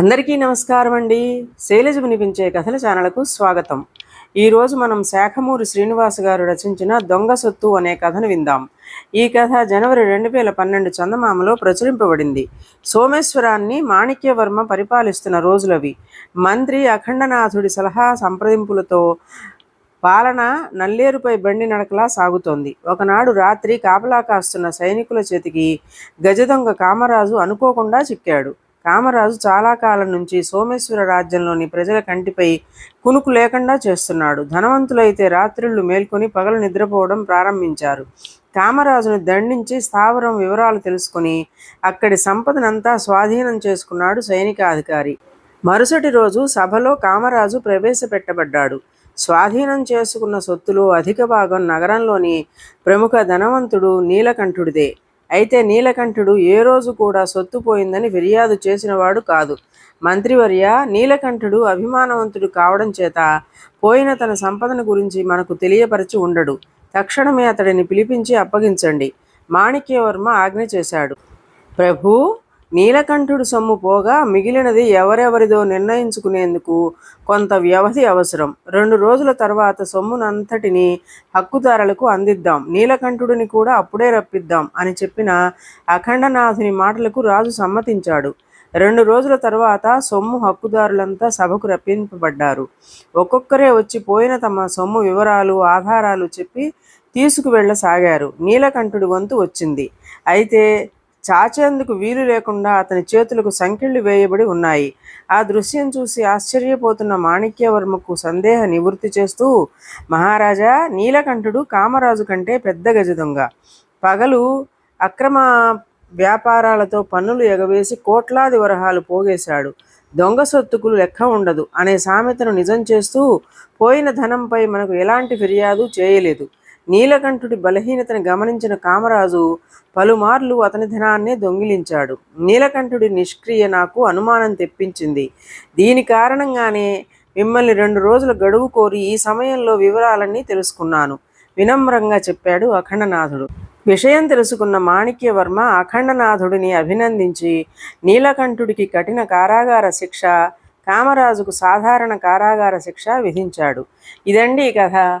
అందరికీ నమస్కారం అండి. శైలజ వినిపించే కథల ఛానల్కు స్వాగతం. ఈరోజు మనం శాఖమూరి శ్రీనివాస్ గారు రచించిన దొంగ సొత్తు అనే కథను విందాం. ఈ కథ జనవరి రెండు వేల పన్నెండు చందమామలో ప్రచురింపబడింది. సోమేశ్వరాన్ని మాణిక్యవర్మ పరిపాలిస్తున్న రోజులవి. మంత్రి అఖండనాథుడి సలహా సంప్రదింపులతో పాలన నల్లేరుపై బండి నడకలా సాగుతోంది. ఒకనాడు రాత్రి కాపలా కాస్తున్న సైనికుల చేతికి గజదొంగ కామరాజు అనుకోకుండా చిక్కాడు. కామరాజు చాలా కాలం నుంచి సోమేశ్వర రాజ్యంలోని ప్రజల కంటిపై కునుకు లేకుండా చేస్తున్నాడు. ధనవంతులైతే రాత్రిళ్ళు మేల్కొని పగలు నిద్రపోవడం ప్రారంభించారు. కామరాజును దండించి స్థావరం వివరాలు తెలుసుకుని అక్కడి సంపదనంతా స్వాధీనం చేసుకున్నాడు సైనికాధికారి. మరుసటి రోజు సభలో కామరాజు ప్రవేశపెట్టబడ్డాడు. స్వాధీనం చేసుకున్న సొత్తులో అధిక భాగం నగరంలోని ప్రముఖ ధనవంతుడు నీలకంఠుడిదే. అయితే నీలకంఠుడు ఏ రోజు కూడా సొత్తు పోయిందని ఫిర్యాదు చేసినవాడు కాదు. మంత్రివర్య నీలకంఠుడు అభిమానవంతుడు కావడం చేత పోయిన తన సంపదను గురించి మనకు తెలియపరచి ఉండడు. తక్షణమే అతడిని పిలిపించి అప్పగించండి. మాణిక్యవర్మ ఆజ్ఞ చేశాడు. ప్రభు నీలకంఠుడు సొమ్ము పోగా మిగిలినది ఎవరెవరిదో నిర్ణయించుకునేందుకు కొంత వ్యవధి అవసరం. రెండు రోజుల తర్వాత సొమ్మునంతటిని హక్కుదారులకు అందిద్దాం. నీలకంఠుడిని కూడా అప్పుడే రప్పిద్దాం అని చెప్పిన అఖండనాథుని మాటలకు రాజు సమ్మతించాడు. రెండు రోజుల తర్వాత సొమ్ము హక్కుదారులంతా సభకు రప్పింపబడ్డారు. ఒక్కొక్కరే వచ్చి పోయిన తమ సొమ్ము వివరాలు ఆధారాలు చెప్పి తీసుకువెళ్ళసాగారు. నీలకంఠుడి వంతు వచ్చింది. అయితే చాచేందుకు వీలు లేకుండా అతని చేతులకు సంకెళ్ళు వేయబడి ఉన్నాయి. ఆ దృశ్యం చూసి ఆశ్చర్యపోతున్న మాణిక్యవర్మకు సందేహ నివృత్తి చేస్తూ మహారాజా నీలకంఠుడు కామరాజు కంటే పెద్ద గజ దొంగ. పగలు అక్రమ వ్యాపారాలతో పన్నులు ఎగవేసి కోట్లాది వరహాలు పోగేశాడు. దొంగ సొత్తుకులు లెక్క ఉండదు అనే సామెతను నిజం చేస్తూ పోయిన ధనంపై మనకు ఎలాంటి ఫిర్యాదు చేయలేదు. నీలకంఠుడి బలహీనతను గమనించిన కామరాజు పలుమార్లు అతని ధనాన్నే దొంగిలించాడు. నీలకంఠుడి నిష్క్రియ నాకు అనుమానం తెప్పించింది. దీని కారణంగానే మిమ్మల్ని రెండు రోజుల గడువు కోరి ఈ సమయంలో వివరాలన్నీ తెలుసుకున్నాను. వినమ్రంగా చెప్పాడు అఖండనాథుడు. విషయం తెలుసుకున్న మాణిక్యవర్మ అఖండనాథుడిని అభినందించి నీలకంఠుడికి కఠిన కారాగార శిక్ష కామరాజుకు సాధారణ కారాగార శిక్ష విధించాడు. ఇదండి కథ.